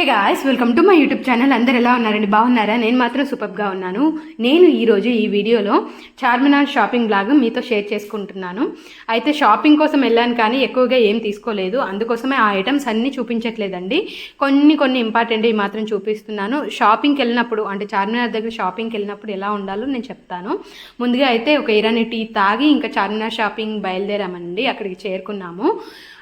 Hey guys welcome to my YouTube channel అందరు ఎలా ఉన్నారండి? బాగున్నారా? నేను మాత్రం సూపర్గా ఉన్నాను. నేను ఈరోజు ఈ వీడియోలో చార్మినార్ షాపింగ్ బ్లాగ్ మీతో షేర్ చేసుకుంటున్నాను. అయితే షాపింగ్ కోసం వెళ్ళాను కానీ ఎక్కువగా ఏం తీసుకోలేదు. అందుకోసమే ఆ ఐటమ్స్ అన్నీ చూపించట్లేదండి. కొన్ని కొన్ని ఇంపార్టెంట్ మాత్రం చూపిస్తున్నాను. షాపింగ్కి వెళ్ళినప్పుడు అంటే చార్మినార్ దగ్గర షాపింగ్కి వెళ్ళినప్పుడు ఎలా ఉండాలో నేను చెప్తాను. ముందుగా అయితే ఒక ఇరానీ టీ తాగి ఇంకా చార్మినార్ షాపింగ్ బయలుదేరామండి. అక్కడికి చేరుకున్నాము.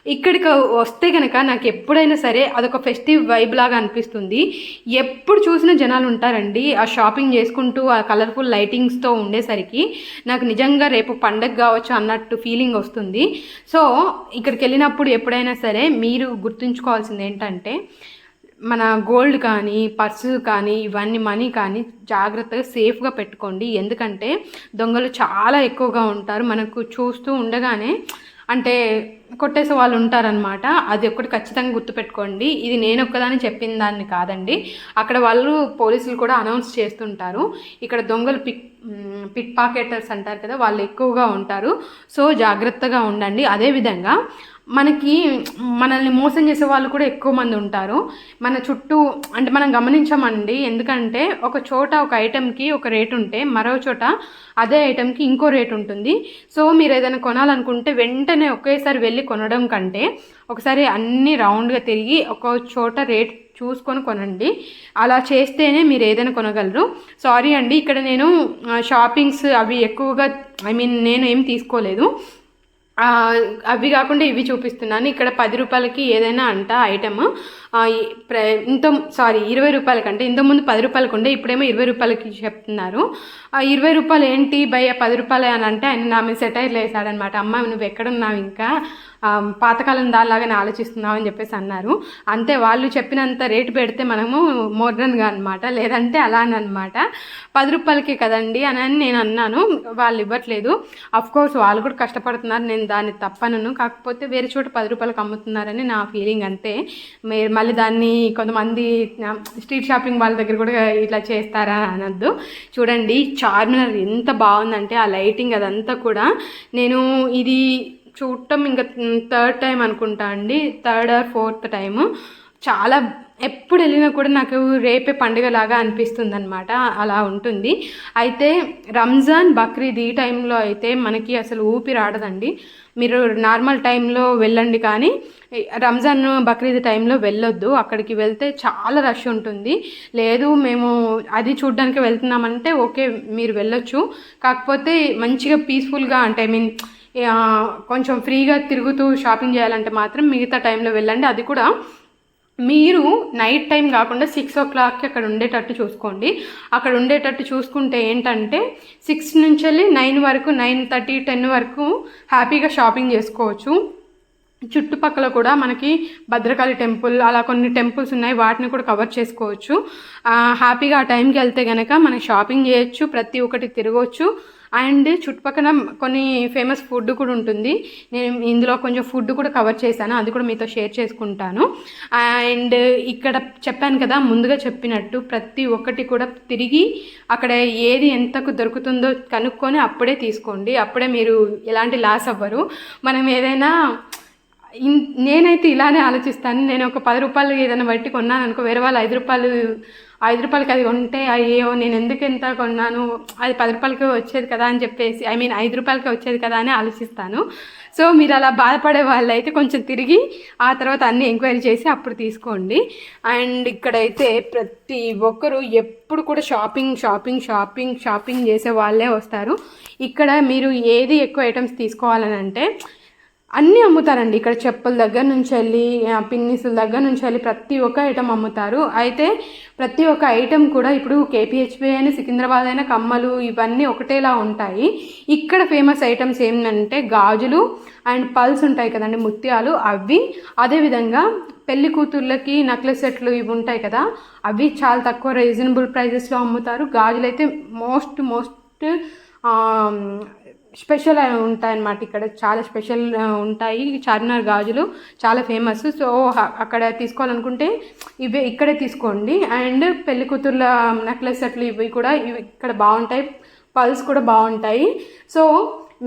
ఇక్కడికి వస్తే కనుక నాకు ఎప్పుడైనా సరే అదొక ఫెస్టివ్ వైబ్ లాగా అనిపిస్తుంది. ఎప్పుడు చూసినా జనాలు ఉంటారండి ఆ షాపింగ్ చేసుకుంటూ ఆ కలర్ఫుల్ లైటింగ్స్తో ఉండేసరికి నాకు నిజంగా రేపు పండగ కావచ్చు అన్నట్టు ఫీలింగ్ వస్తుంది. సో ఇక్కడికి వెళ్ళినప్పుడు ఎప్పుడైనా సరే మీరు గుర్తుంచుకోవాల్సింది ఏంటంటే మన గోల్డ్ కానీ పర్సు కానీ ఇవన్నీ మనీ కానీ జాగ్రత్తగా సేఫ్గా పెట్టుకోండి. ఎందుకంటే దొంగలు చాలా ఎక్కువగా ఉంటారు. మనకు చూస్తూ ఉండగానే అంటే కొట్టేసే వాళ్ళు ఉంటారనమాట అది ఒకటి ఖచ్చితంగా గుర్తుపెట్టుకోండి. ఇది నేను ఒక్కదాన్ని చెప్పిన దాన్ని కాదండి. అక్కడ వాళ్ళు పోలీసులు కూడా అనౌన్స్ చేస్తుంటారు. ఇక్కడ దొంగలు పిక్ పిక్ పాకెటర్స్ అంటారు కదా వాళ్ళు ఎక్కువగా ఉంటారు. సో జాగ్రత్తగా ఉండండి. అదేవిధంగా మనకి మనల్ని మోసం చేసే వాళ్ళు కూడా ఎక్కువ మంది ఉంటారు. మన చుట్టూ అంటే మనం గమనించమండి ఎందుకంటే ఒక చోట ఒక ఐటెంకి ఒక రేట్ ఉంటే మరో చోట అదే ఐటెంకి ఇంకో రేట్ ఉంటుంది. సో మీరు ఏదైనా కొనాలనుకుంటే వెంటనే ఒకేసారి వెళ్ళి కొనడం కంటే ఒకసారి అన్ని రౌండ్గా తిరిగి ఒక చోట రేట్ చూసుకొని కొనండి. అలా చేస్తేనే మీరు ఏదైనా కొనగలరు. సారీ అండి ఇక్కడ నేను షాపింగ్స్ అవి ఎక్కువగా ఐ మీన్ నేను ఏం తీసుకోలేదు. అవి కాకుండా ఇవి చూపిస్తున్నాను. ఇక్కడ పది రూపాయలకి ఏదైనా అంట ఐటమ్ ఇంత సారీ ఇరవై రూపాయలకంటే ఇంతకుముందు పది రూపాయలకు ఉండే ఇప్పుడేమో ఇరవై రూపాయలకి చెప్తున్నారు. ఇరవై రూపాయలు ఏంటి భయ పది రూపాయలు అని అంటే ఆయన నా మీద సెటైర్లు వేసాడనమాట అమ్మ నువ్వు ఎక్కడున్నావు ఇంకా? పాతకాలం దానిలాగానే ఆలోచిస్తున్నావు అని చెప్పేసి అన్నారు. అంతే వాళ్ళు చెప్పినంత రేటు పెడితే మనము మోడ్రన్గా అనమాట లేదంటే అలానే అనమాట పది రూపాయలకే కదండి అని అని నేను అన్నాను. వాళ్ళు ఇవ్వట్లేదు. కోర్స్ వాళ్ళు కూడా కష్టపడుతున్నారు. నేను దాన్ని తప్పనను. కాకపోతే వేరే చోట పది రూపాయలకు అమ్ముతున్నారని నా ఫీలింగ్ అంతే. మీరు మళ్ళీ దాన్ని కొంతమంది స్ట్రీట్ షాపింగ్ వాళ్ళ దగ్గర కూడా ఇట్లా చేస్తారా అనొద్దు. చూడండి చార్మినార్ ఎంత బాగుందంటే ఆ లైటింగ్ అదంతా కూడా. నేను ఇది చూడటం ఇంకా థర్డ్ టైం అనుకుంటా అండి. థర్డ్ ఆర్ ఫోర్త్ టైము చాలా ఎప్పుడు వెళ్ళినా కూడా నాకు రేపే పండుగలాగా అనిపిస్తుంది అనమాట అలా ఉంటుంది. అయితే రంజాన్ బక్రీద్ ఈ టైంలో అయితే మనకి అసలు ఊపి రాడదండి మీరు నార్మల్ టైంలో వెళ్ళండి కానీ రంజాన్ బక్రీద్ టైంలో వెళ్ళొద్దు. అక్కడికి వెళ్తే చాలా రష్ ఉంటుంది. లేదు మేము అది చూడడానికి వెళ్తున్నామంటే ఓకే మీరు వెళ్ళొచ్చు. కాకపోతే మంచిగా పీస్ఫుల్గా అంటే ఐ మీన్ కొంచెం ఫ్రీగా తిరుగుతూ షాపింగ్ చేయాలంటే మాత్రం మిగతా టైంలో వెళ్ళండి. అది కూడా మీరు నైట్ టైం కాకుండా సిక్స్ ఓ క్లాక్కి అక్కడ ఉండేటట్టు చూసుకోండి. అక్కడ ఉండేటట్టు చూసుకుంటే ఏంటంటే సిక్స్ నుంచి వెళ్ళి నైన్ వరకు నైన్ థర్టీ టెన్ వరకు హ్యాపీగా షాపింగ్ చేసుకోవచ్చు. చుట్టుపక్కల కూడా మనకి భద్రకాళి టెంపుల్ అలా కొన్ని టెంపుల్స్ ఉన్నాయి. వాటిని కూడా కవర్ చేసుకోవచ్చు. హ్యాపీగా ఆ టైంకి వెళ్తే కనుక మనం షాపింగ్ చేయొచ్చు ప్రతి ఒక్కటి తిరగవచ్చు అండ్ చుట్టుపక్కల కొన్ని ఫేమస్ ఫుడ్ కూడా ఉంటుంది. నేను ఇందులో కొంచెం ఫుడ్ కూడా కవర్ చేశాను. అది కూడా మీతో షేర్ చేసుకుంటాను. అండ్ ఇక్కడ చెప్పాను కదా ముందుగా చెప్పినట్టు ప్రతి ఒక్కటి కూడా తిరిగి అక్కడ ఏది ఎంతకు దొరుకుతుందో కనుక్కొని అప్పుడే తీసుకోండి. అప్పుడే మీరు ఎలాంటి లాస్ అవ్వరు. మనం ఏదైనా నేనైతే ఇలానే ఆలోచిస్తాను. నేను ఒక పది రూపాయలు ఏదైనా బట్టి కొన్నాను అనుకో వేరే వాళ్ళు ఐదు రూపాయలు ఐదు రూపాయలకి అది కొంటే అయ్యో నేను ఎందుకు ఎంత కొన్నాను? అది పది రూపాయలకి వచ్చేది కదా అని చెప్పేసి ఐ మీన్ ఐదు రూపాయలకి వచ్చేది కదా అని ఆలోచిస్తాను. సో మీరు అలా బాధపడే వాళ్ళు అయితే కొంచెం తిరిగి ఆ తర్వాత అన్ని ఎంక్వైరీ చేసి అప్పుడు తీసుకోండి. అండ్ ఇక్కడైతే ప్రతి ఒక్కరు ఎప్పుడు కూడా షాపింగ్ షాపింగ్ షాపింగ్ షాపింగ్ చేసే వాళ్ళే వస్తారు. ఇక్కడ మీరు ఏది ఎక్కువ ఐటమ్స్ తీసుకోవాలని అంటే అన్నీ అమ్ముతారండి. ఇక్కడ చెప్పుల దగ్గర నుంచి వెళ్ళి పిన్నిసుల దగ్గర నుంచి వెళ్ళి ప్రతి ఒక్క ఐటమ్ అమ్ముతారు. అయితే ప్రతి ఒక్క ఐటెం కూడా ఇప్పుడు కేపీహెచ్పి అయినా సికింద్రాబాద్ అయినా కమ్మలు ఇవన్నీ ఒకటేలా ఉంటాయి. ఇక్కడ ఫేమస్ ఐటమ్స్ ఏంటంటే గాజులు అండ్ పల్స్ ఉంటాయి కదండి ముత్యాలు. అవి అదేవిధంగా పెళ్ళి కూతుర్లకి నెక్లెస్ సెట్లు ఇవి ఉంటాయి కదా అవి చాలా తక్కువ రీజనబుల్ ప్రైజెస్లో అమ్ముతారు. గాజులు అయితే మోస్ట్ మోస్ట్ స్పెషల్ ఉంటాయన్నమాట. ఇక్కడ చాలా స్పెషల్ ఉంటాయి. చార్మినార్ గాజులు చాలా ఫేమస్. సో అక్కడ తీసుకోవాలనుకుంటే ఇవే ఇక్కడే తీసుకోండి. అండ్ పెళ్ళి కూతుర్ల నెక్లెస్ అట్లు ఇవి కూడా ఇవి ఇక్కడ బాగుంటాయి. పల్స్ కూడా బాగుంటాయి. సో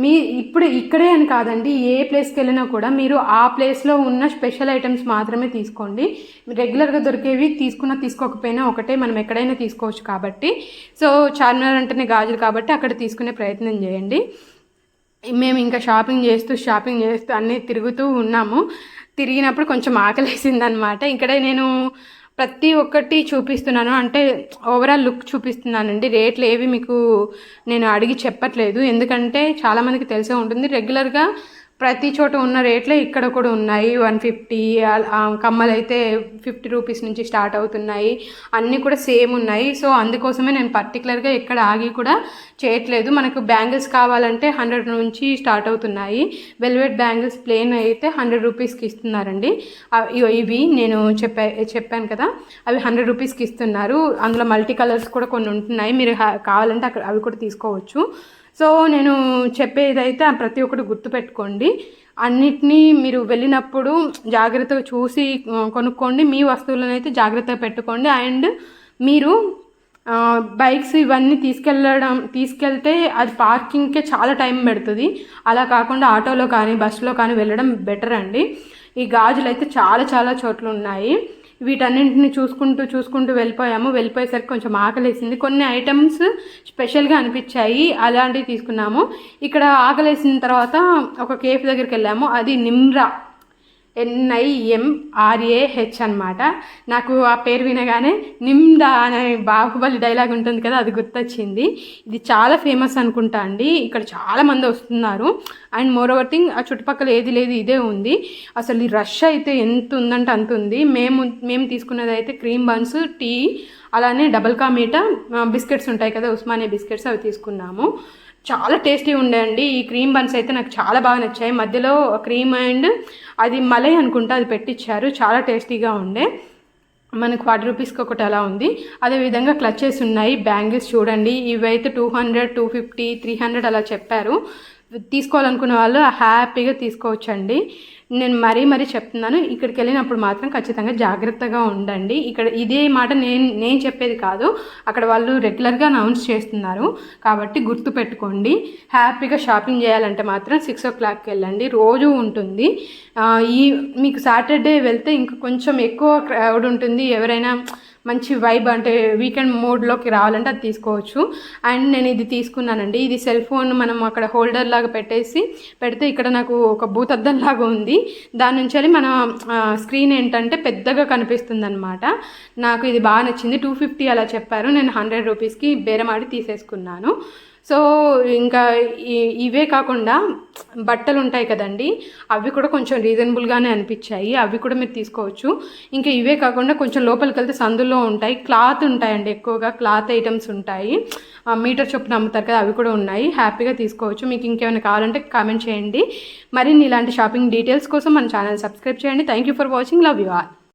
మీ ఇప్పుడు ఇక్కడే అని కాదండి ఏ ప్లేస్కి వెళ్ళినా కూడా మీరు ఆ ప్లేస్లో ఉన్న స్పెషల్ ఐటమ్స్ మాత్రమే తీసుకోండి. రెగ్యులర్గా దొరికేవి తీసుకున్నా తీసుకోకపోయినా ఒకటే మనం ఎక్కడైనా తీసుకోవచ్చు కాబట్టి. సో చార్మినార్ అంటేనే గాజులు కాబట్టి అక్కడ తీసుకునే ప్రయత్నం చేయండి. మేము ఇంకా షాపింగ్ చేస్తూ షాపింగ్ చేస్తూ అన్నీ తిరుగుతూ ఉన్నాము. తిరిగినప్పుడు కొంచెం ఆకలేసింది అనమాట ఇక్కడే నేను ప్రతి ఒక్కటి చూపిస్తున్నాను. అంటే ఓవరాల్ లుక్ చూపిస్తున్నానండి. రేట్లు ఏవి మీకు నేను అడిగి చెప్పట్లేదు. ఎందుకంటే చాలామందికి తెలిసే ఉంటుంది. రెగ్యులర్గా ప్రతి చోట ఉన్న రేట్లే ఇక్కడ కూడా ఉన్నాయి. వన్ ఫిఫ్టీ కమ్మలు అయితే ఫిఫ్టీ రూపీస్ నుంచి స్టార్ట్ అవుతున్నాయి. అన్నీ కూడా సేమ్ ఉన్నాయి. సో అందుకోసమే నేను పర్టికులర్గా ఎక్కడ ఆగి కూడా చేయట్లేదు. మనకు బ్యాంగిల్స్ కావాలంటే హండ్రెడ్ నుంచి స్టార్ట్ అవుతున్నాయి. వెల్వెట్ బ్యాంగిల్స్ ప్లేన్ అయితే హండ్రెడ్ రూపీస్కి ఇస్తున్నారండి. ఇవి నేను చెప్పా చెప్పాను కదా అవి హండ్రెడ్ రూపీస్కి ఇస్తున్నారు. అందులో మల్టీ కలర్స్ కూడా కొన్ని ఉంటున్నాయి. మీరు కావాలంటే అక్కడ అవి కూడా తీసుకోవచ్చు. సో నేను చెప్పేదైతే ప్రతి ఒక్కటి గుర్తుపెట్టుకోండి. అన్నిటినీ మీరు వెళ్ళినప్పుడు జాగ్రత్తగా చూసి కొనుక్కోండి. మీ వస్తువులను అయితే జాగ్రత్తగా పెట్టుకోండి. అండ్ మీరు బైక్స్ ఇవన్నీ తీసుకెళ్ళడం తీసుకెళ్తే అది పార్కింగ్కే చాలా టైం పెడుతుంది. అలా కాకుండా ఆటోలో కానీ బస్సులో కానీ వెళ్ళడం బెటర్ అండి. ఈ గాజులు అయితే చాలా చాలా చోట్ల ఉన్నాయి. వీటన్నింటిని చూసుకుంటూ చూసుకుంటూ వెళ్ళిపోయాము. వెళ్ళిపోయేసరికి కొంచెం ఆకలేసింది. కొన్ని ఐటమ్స్ స్పెషల్గా అనిపించాయి. అలాంటివి తీసుకున్నాము. ఇక్కడ ఆకలేసిన తర్వాత ఒక కేఫ్ దగ్గరికి వెళ్ళాము. అది నిమ్రా. ఎన్ఐఎంఆర్ఏహెచ్ అనమాట నాకు ఆ పేరు వినగానే నిమ్దా అనే బాహుబలి డైలాగ్ ఉంటుంది కదా అది గుర్తొచ్చింది. ఇది చాలా ఫేమస్ అనుకుంటా అండి. ఇక్కడ చాలామంది వస్తున్నారు. అండ్ మోర్ ఓవర్ థింగ్ ఆ చుట్టుపక్కల ఏది లేదు ఇదే ఉంది. అసలు ఈ రష్ అయితే ఎంత ఉందంటే అంత ఉంది. మేము మేము తీసుకున్నది అయితే క్రీమ్ బన్స్ టీ అలానే డబల్ కా మీట బిస్కెట్స్ ఉంటాయి కదా ఉస్మానియా బిస్కెట్స్ అవి తీసుకున్నాము. చాలా టేస్టీ ఉండే అండి. ఈ క్రీమ్ బన్స్ అయితే నాకు చాలా బాగా నచ్చాయి. మధ్యలో క్రీమ్ అండ్ అది మలై అనుకుంటా అది పెట్టించారు చాలా టేస్టీగా ఉండే. మనకు ఫార్టీ రూపీస్కి ఒకటి అలా ఉంది. అదేవిధంగా క్లచెస్ ఉన్నాయి. బ్యాంగిల్స్ చూడండి. ఇవైతే two hundred two fifty three hundred అలా చెప్పారు. తీసుకోవాలనుకున్న వాళ్ళు హ్యాపీగా తీసుకోవచ్చండి. నేను మరీ మరీ చెప్తున్నాను ఇక్కడికి వెళ్ళినప్పుడు మాత్రం ఖచ్చితంగా జాగ్రత్తగా ఉండండి. ఇక్కడ ఇదే మాట నేను నేను చెప్పేది కాదు అక్కడ వాళ్ళు రెగ్యులర్గా అనౌన్స్ చేస్తున్నారు. కాబట్టి గుర్తు పెట్టుకోండి హ్యాపీగా షాపింగ్ చేయాలంటే మాత్రం సిక్స్ ఓ క్లాక్కి వెళ్ళండి. రోజు ఉంటుంది. ఈ మీకు సాటర్డే వెళ్తే ఇంకా కొంచెం ఎక్కువ క్రౌడ్ ఉంటుంది. ఎవరైనా మంచి వైబ్ అంటే వీకెండ్ మోడ్లోకి రావాలంటే అది తీసుకోవచ్చు. అండ్ నేను ఇది తీసుకున్నానండి. ఇది సెల్ ఫోన్ మనం అక్కడ హోల్డర్ లాగా పెట్టేసి పెడితే ఇక్కడ నాకు ఒక భూతద్దం లాగా ఉంది. దాని నుంచి మన స్క్రీన్ ఏంటంటే పెద్దగా కనిపిస్తుంది అనమాట నాకు ఇది బాగా నచ్చింది. టూ ఫిఫ్టీ అలా చెప్పారు. నేను హండ్రెడ్ రూపీస్కి బేరమాడి తీసేసుకున్నాను. సో ఇంకా ఇవే కాకుండా బట్టలు ఉంటాయి కదండి అవి కూడా కొంచెం రీజనబుల్గానే అనిపించాయి అవి కూడా మీరు తీసుకోవచ్చు. ఇంకా ఇవే కాకుండా కొంచెం లోపలికి వెళ్తే సందులో ఉంటాయి క్లాత్ ఉంటాయండి ఎక్కువగా క్లాత్ ఐటమ్స్ ఉంటాయి. మీటర్ చొప్పున అమ్ముతారు కదా అవి కూడా ఉన్నాయి హ్యాపీగా తీసుకోవచ్చు. మీకు ఇంకేమైనా కావాలంటే కామెంట్ చేయండి. మరిన్ని ఇలాంటి షాపింగ్ డీటెయిల్స్ కోసం మన ఛానల్ సబ్స్క్రైబ్ చేయండి. Thank you for watching. Love you all.